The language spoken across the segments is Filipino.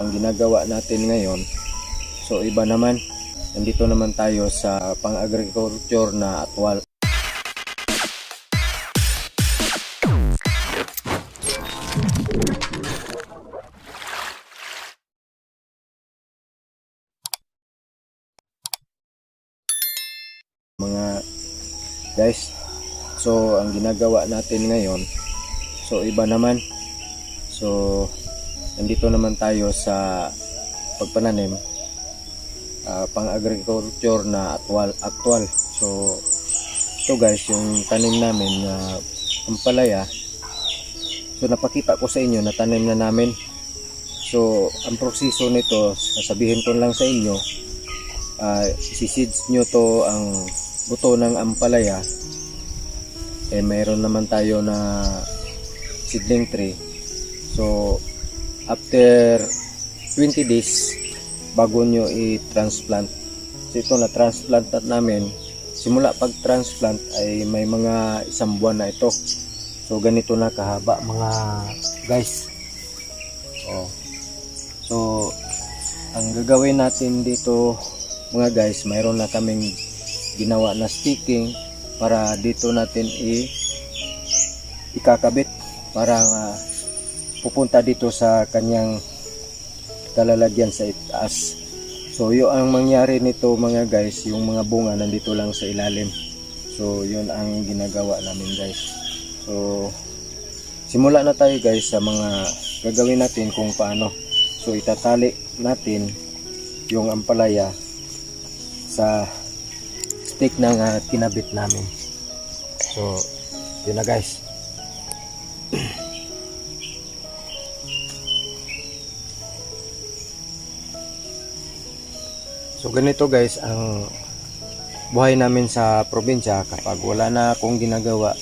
ang ginagawa natin ngayon. So iba naman, nandito naman tayo sa pang-agriculture na atwal. Mga guys, so ang ginagawa natin ngayon, so iba naman. So nandito naman tayo sa pagpananim ah, pang-agriculture na actual actual. So ito guys yung tanim namin na ampalaya so napakita ko sa inyo na tanim na namin. So ang proseso nito sasabihin ko lang sa inyo uh, isiseeds nyo to ang buto ng ampalaya. Eh mayroon naman tayo na seedling tree. So after 20 days bago nyo i-transplant. So ito na transplant na namin. Simula pag transplant ay may mga isang buwan na ito. So ganito na kahaba mga guys. Oh. So ang gagawin natin dito mga guys, mayroon na kaming ginawa na sticking para dito natin i ikakabit para ah, pupunta dito sa kanyang kalalagyan sa itaas. So, yun ang mangyari nito mga guys, yung mga bunga nandito lang sa ilalim. So, yun ang ginagawa namin guys. So, simula na tayo guys sa mga gagawin natin kung paano. So, itatali natin yung ampalaya sa stick na nga kinabit namin. So, yun na guys. Ganito guys ang buhay namin sa probinsya kapag wala na akong ginagawa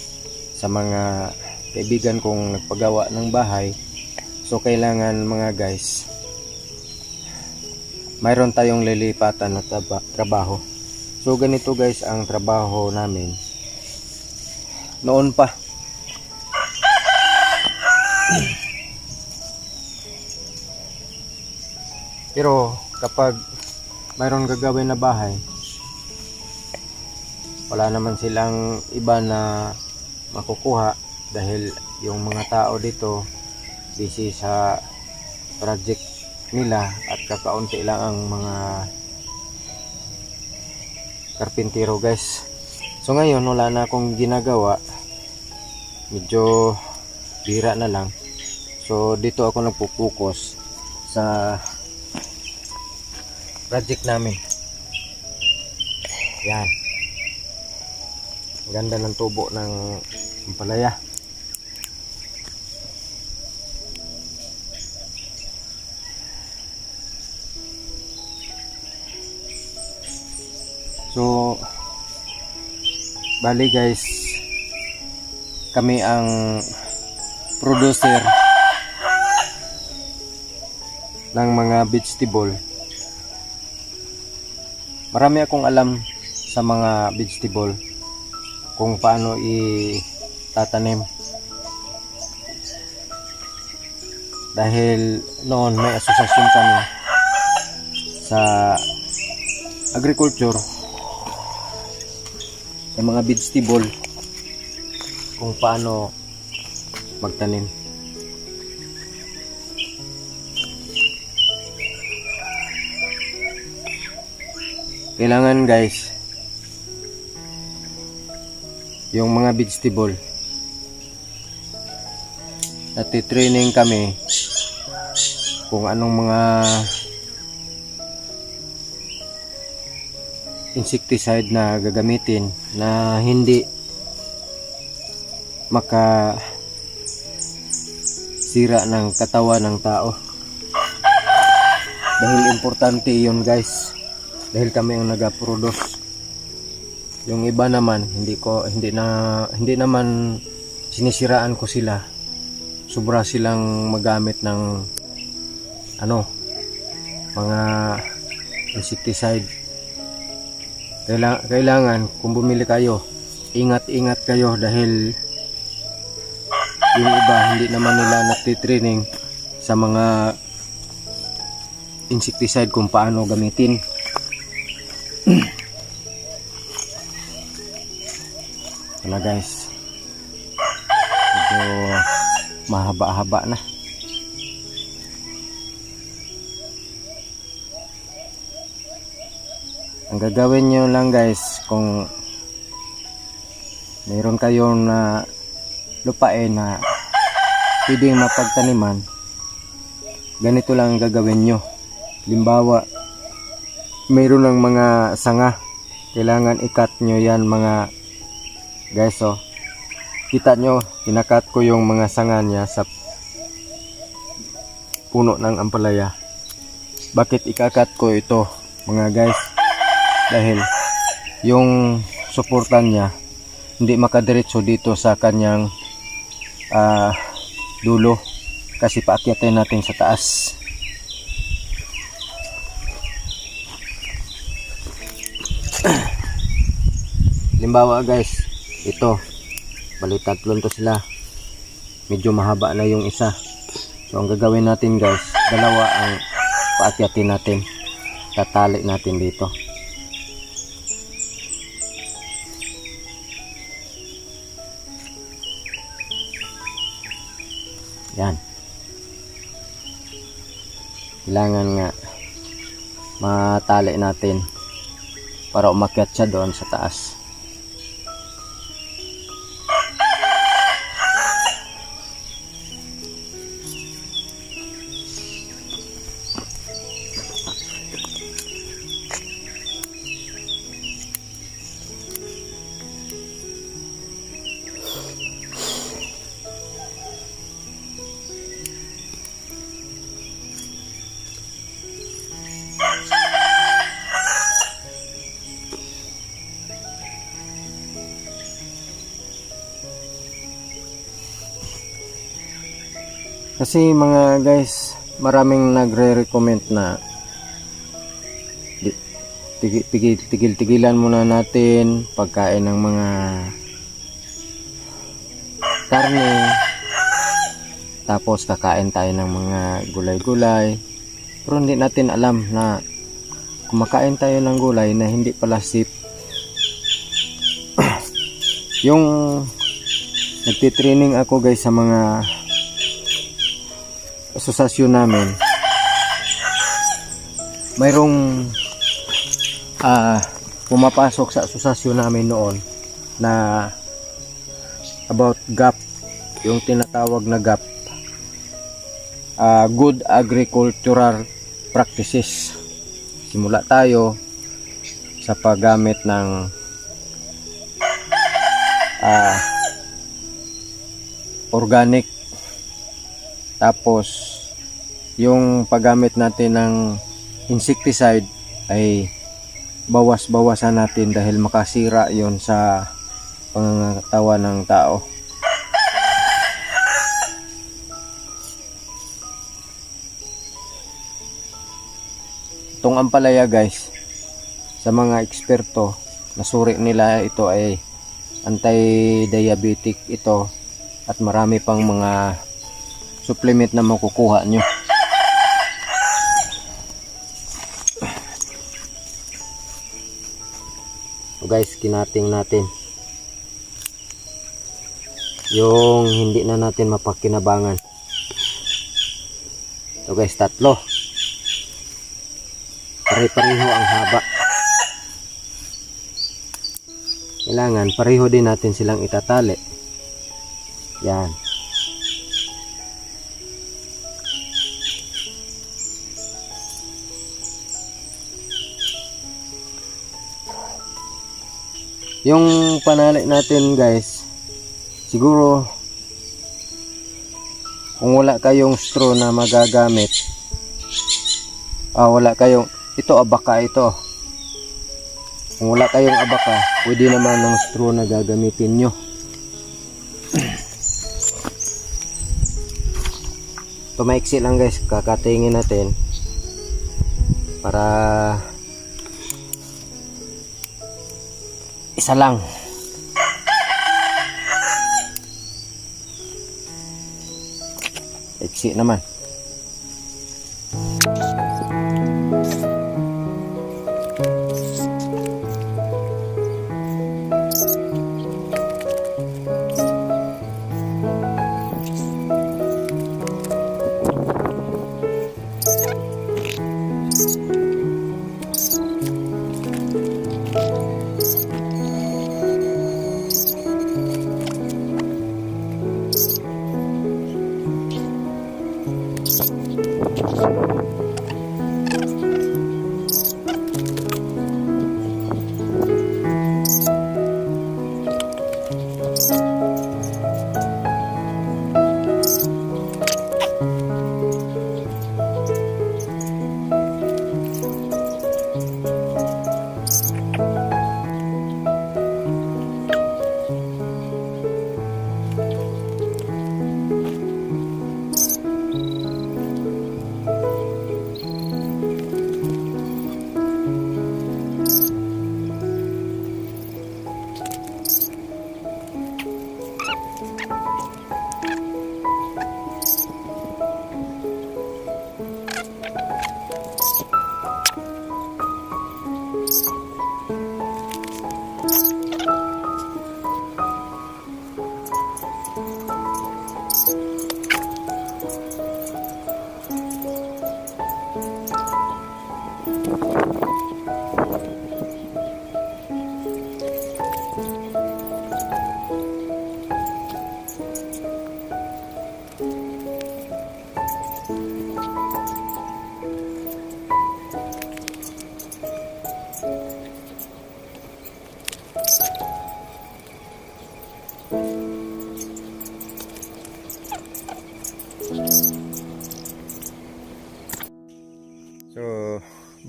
sa mga kaibigan kong nagpagawa ng bahay. So kailangan mga guys mayroon tayong lilipatan na trabaho. So ganito guys ang trabaho namin. Noon pa. Pero kapag mayroon gagawin na bahay. Wala naman silang iba na makukuha dahil yung mga tao dito busy sa project nila at kakaunti lang ang mga karpintero guys. So ngayon wala na akong ginagawa. Medyo bira na lang. So dito ako nagpupukus sa project namin. Yan. Ganda ng tubo ng ampalaya. So, bali guys, kami ang producer ng mga vegetable marami akong alam sa mga vegetable kung paano itatanim. Dahil noon may asosasyon kami sa agriculture sa mga vegetable kung paano magtanim kailangan guys yung mga vegetable. Nati-training kami kung anong mga insecticide na gagamitin na hindi maka sira ng katawan ng tao. Dahil importante yun guys dahil kami ang nag-produce. Yung iba naman hindi ko hindi na hindi naman sinisiraan ko sila. Sobra silang magamit ng ano mga insecticide. Kailangan, kailangan kung bumili kayo ingat-ingat kayo dahil yung iba hindi naman nila nagtitraining sa mga insecticide kung paano gamitin. Na guys. Medyo mahaba-haba na. Ang gagawin nyo lang guys kung mayroon kayong na lupain na pwedeng mapagtaniman ganito lang ang gagawin nyo limbawa mayroon ng mga sanga. Kailangan ikat nyo yan mga guys oh. Kita nyo kinakat ko yung mga sanga niya sa puno ng ampalaya. Bakit ikakat ko ito mga guys? Dahil yung suportan niya hindi makadiretso dito sa kanyang ah, dulo. Kasi paakyatin natin sa taas limbawa guys ito. Bali tatlon to sila. Medyo mahaba na yung isa. So ang gagawin natin guys dalawa ang paakyatin natin. Tatali natin dito. Yan. Kailangan nga matali natin para umakyat siya doon sa taas. Kasi mga guys, maraming nagre-recommend na di- tigil, tigil, tigil, tigilan muna natin pagkain ng mga karne. Tapos kakain tayo ng mga gulay-gulay. Pero hindi natin alam na kumakain tayo ng gulay na hindi pala safe yung nagtitraining ako guys sa mga asosasyon namin mayroong ah pumapasok sa asosasyon namin noon na about GAP yung tinatawag na GAP ah, good agricultural practices. Simula tayo sa paggamit ng ah, organic tapos, yung paggamit natin ng insecticide ay bawas-bawasan natin dahil makasira yon sa pangangatawan ng tao. Itong ampalaya guys, sa mga eksperto, nasuri nila ito ay anti-diabetic ito at marami pang mga supplement na makukuha nyo. So guys, kinating natin. Yung hindi na natin mapakinabangan. So guys, tatlo. Pare-pareho ang haba. Kailangan pareho din natin silang itatali. Yan. Yung panali natin guys, siguro kung wala kayong straw na magagamit, ah wala kayong, ito abaka ito. Kung wala kayong abaka, pwede naman ng straw na gagamitin nyo. Tumaiksi lang guys, kakatingin natin para isa lang. Iksi naman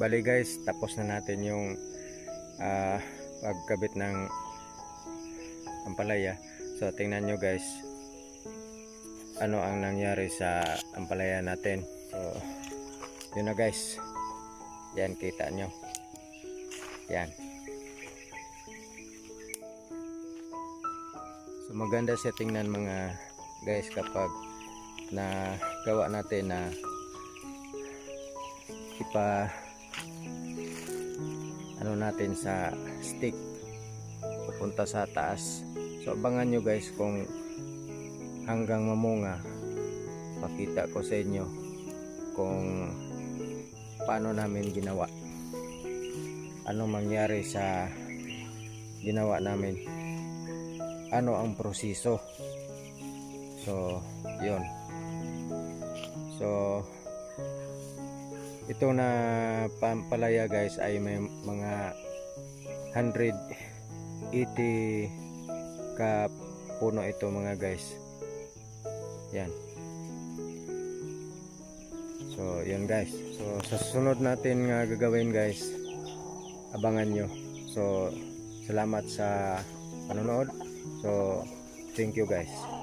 bali guys, tapos na natin yung ah, pagkabit ng ampalaya. So, tingnan nyo guys, ano ang nangyari sa ampalaya natin. So, yun na guys. Yan, kita nyo. Yan. So, maganda siya tingnan mga guys kapag na gawa natin na ipa ano natin sa stick. Pupunta sa taas. So abangan nyo guys kung hanggang mamunga pakita ko sa inyo kung paano namin ginawa. Ano mangyari sa ginawa namin? Ano ang proseso? So yun. So ito na pampalaya guys ay may mga 180 ka puno ito mga guys. Yan. So yan guys. So sa susunod natin nga gagawin guys abangan nyo. So salamat sa panonood. So thank you guys